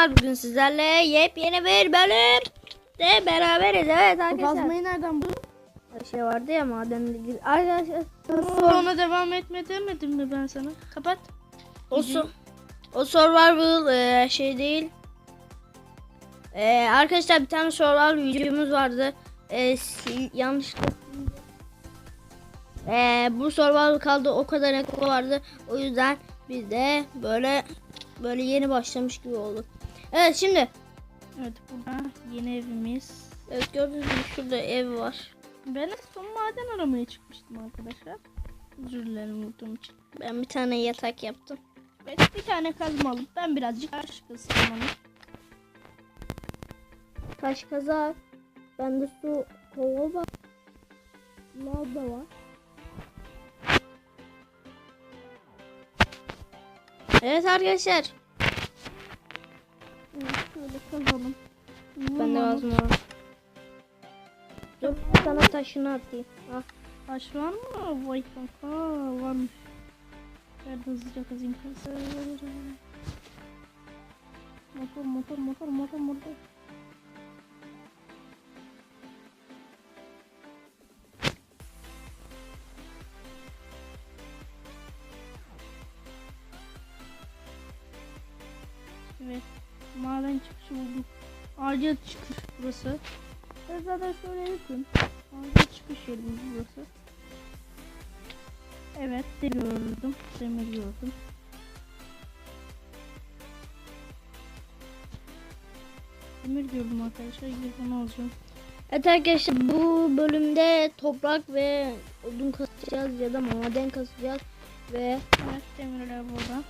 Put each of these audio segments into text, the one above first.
arkadaşlar bugün sizlerle yepyeni bir bölüm de beraberiz evet arkadaşlar. Kazmayı nereden buldun? Şey vardı ya madenle ilgili. Arkadaşlar Sonra devam etme demedim mi ben sana? Kapat. o, so o survival e, şey değil. E, arkadaşlar bir tane survival videomuz vardı. E, yanlışlıkla e, bu survival kaldı o kadar ekran vardı. O yüzden biz de böyle böyle yeni başlamış gibi olduk. Evet şimdi Evet burada yeni evimiz. Evet gördüğünüz gibi şurada ev var. Ben en son maden aramaya çıkmıştım arkadaşlar. Özür dilerim unuttuğum için. Ben bir tane yatak yaptım. Evet bir tane kazma alıp ben birazcık taş kazıyorum onu. Taş kazak. Bende su kova var. Lav da var. Evet arkadaşlar. Evet, şöyle kazalım. Bende Tamam. lazım var. Dur sana taşını atayım. Al. Taş var mı? Vay kanka varmış. Ben hızlıca kazayım kazı. Motor motor motor motor motor. Maden çıkışı bulduk. Acil çıkış burası. Ben zaten şöyle yakın. Acil çıkış yerimiz burası. Evet gördüm. Demir gördüm. Demir gördüm arkadaşlar. Gidip onu alacağım. Evet arkadaşlar bu bölümde toprak ve odun kasacağız ya da maden kasacağız ve Evet demirler burada.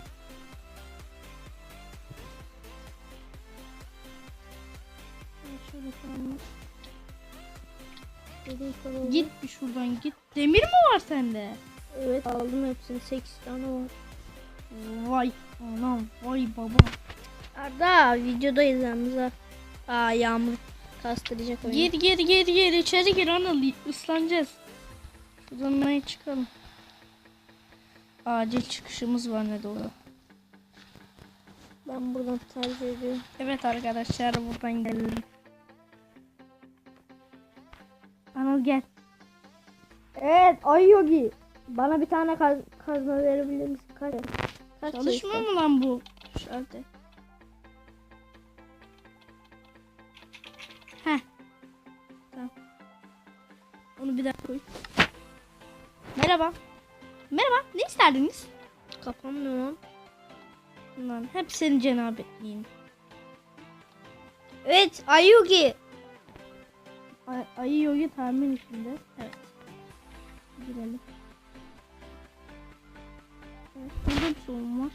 Git bir şuradan git. Demir mi var sende? Evet aldım hepsini 8 tane var. Vay anam vay baba. Arda videodayız yalnız ha. Aa yağmur kastıracak oyunu. Gir gir gir gir içeri gir Anıl ıslanacağız. Ne çıkalım. Acil çıkışımız var ne doğru. Ben buradan tercih ediyorum. Evet arkadaşlar buradan gelelim. Anıl gel. Evet Ay Yogi. Bana bir tane kaz kazma verebilir misin? Kaç? Sayısı? mu lan bu? Şöyle. Heh. Tamam. Onu bir daha koy. Merhaba. Merhaba. Ne isterdiniz? Kapanmıyor lan. Bunların hep senin cenabetliğin. Evet Ay Yogi. Ay, ayı yoyu tahmin içinde. Evet. Girelim. Evet, burada bir sorun var.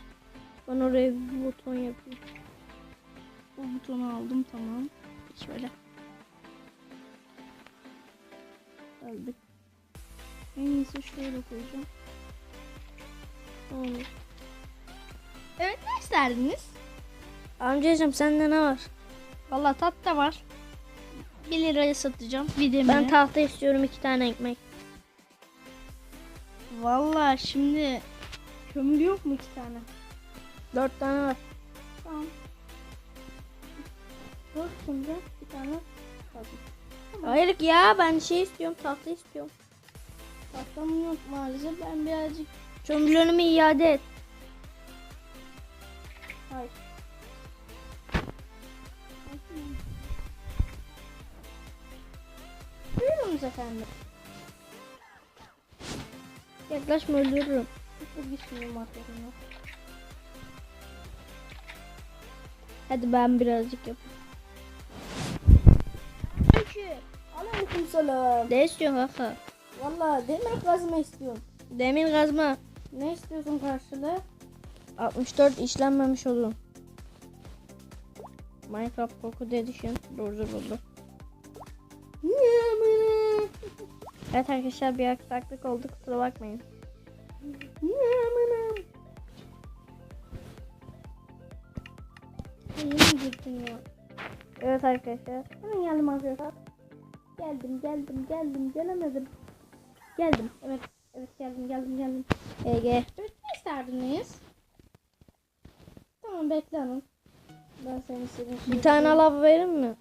Ben oraya bir buton yapayım. Bu butonu aldım tamam. Şöyle. Aldık. En iyisi şöyle koyacağım. Tamam. Evet ne isterdiniz? Amcacığım sende ne var? Valla tat da var. 1 liraya satacağım. Demire. Ben tahta istiyorum iki tane ekmek. Valla şimdi kömür yok mu iki tane? Dört tane var. Tamam. Dört şimdi bir tane lazım. Hayır ya ben şey istiyorum tahta istiyorum. Tahtam yok maalesef. Ben birazcık Kömürlerimi iade et. Hayır. Efendim. Yaklaşma öldürürüm. Düşünüyorum aklımda. Hadi ben birazcık yapayım. Aleyküm selam. Ne istiyorsun kaka? Valla demir kazma istiyorum. Demir kazma. Ne istiyorsun karşılığı? 64 işlenmemiş olur. Minecraft Edition. Dur dur dur. Evet arkadaşlar bir aksaklık oldu kusura bakmayın. Yeni girdin ya. Evet arkadaşlar. Hemen geldim arkadaşlar. Geldim geldim geldim gelemedim. Geldim. Evet. Evet geldim geldim geldim. Ege. Evet ne isterdiniz? Tamam bekle hanım. Ben senin istediğin Bir tane lav verir mi?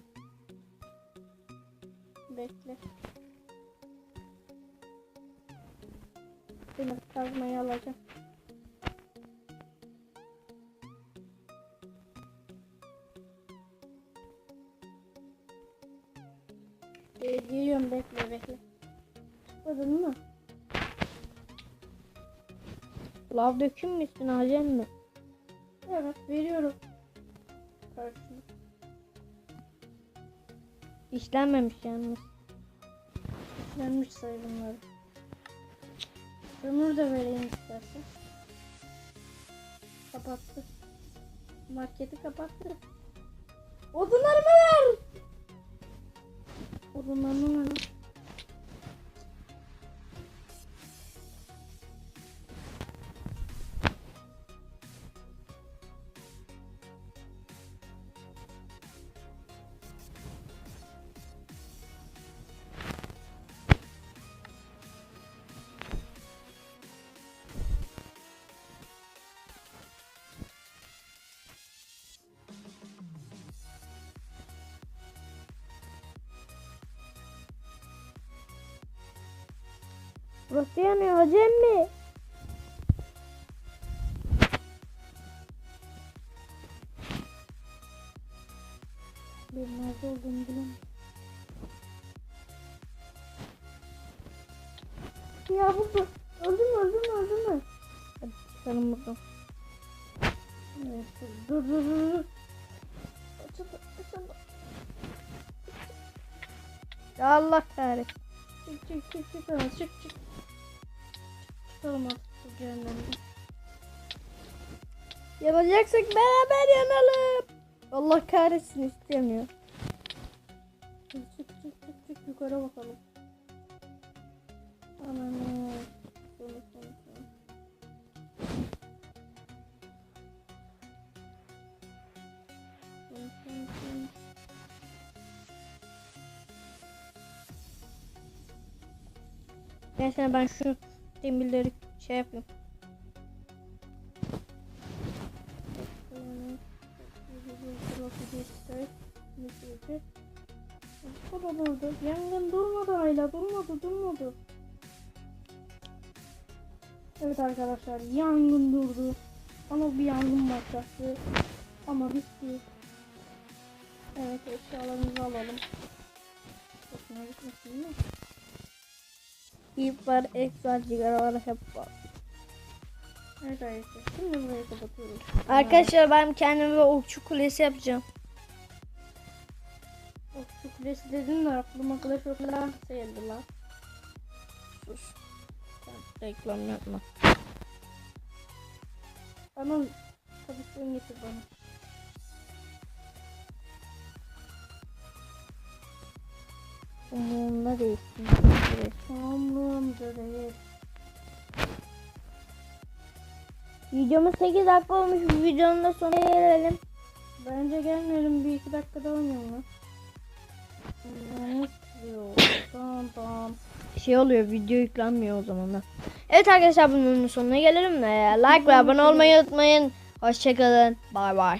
Bekle. Seni kazmayı alacağım. Ee, geliyorum bekle bekle. Çıkmadın mı? Lav döküm müsün Acem mi? Evet veriyorum. Karşılık. İşlenmemiş yalnız. Işlenmiş sayı Kömür de vereyim istersen. Kapattı. Marketi kapattı. Odunlarımı ver! Odunlarımı ver. Burası yanıyor Acem mi? Bir nerede olduğunu bilemem. Ya bu mü öldün mü? Hadi çıkalım buradan. Dur dur dur dur. Allah kahretsin. Çık çık çık çık çık çık çık. Çıkalım bu cehennemden. Beraber yanalım. Allah kahretsin istemiyor. Çık çık çık çık yukarı bakalım. Ananı. Neyse ben şu demirleri şey yapayım. O da durdu. Yangın durmadı hala. Durmadı durmadı. Evet arkadaşlar yangın durdu. Ama bir yangın başlattı. Ama bitti. Evet eşyalarımızı alalım. Boşuna gitmesin mi? İp var, ek var, sigara var, hep var. Evet arkadaşlar şimdi burayı kapatıyoruz. Arkadaşlar ben kendime bir okçu kulesi yapacağım. Of şu kulesi dedin de aklıma Clash of Clans geldi lan. Sus. Sen reklam yapma. Bana tabii getir bana. Umurumda değilsin. Tamamdır evet. Videomuz 8 dakika olmuş. Videonun da sonuna gelelim. Bence gelmeyelim bir iki dakika daha oynayalım. Tamam tamam. Şey oluyor video yüklenmiyor o zaman da. Evet arkadaşlar bunun sonuna gelelim. Like ve abone olmayı unutmayın. Hoşçakalın. Bay bay.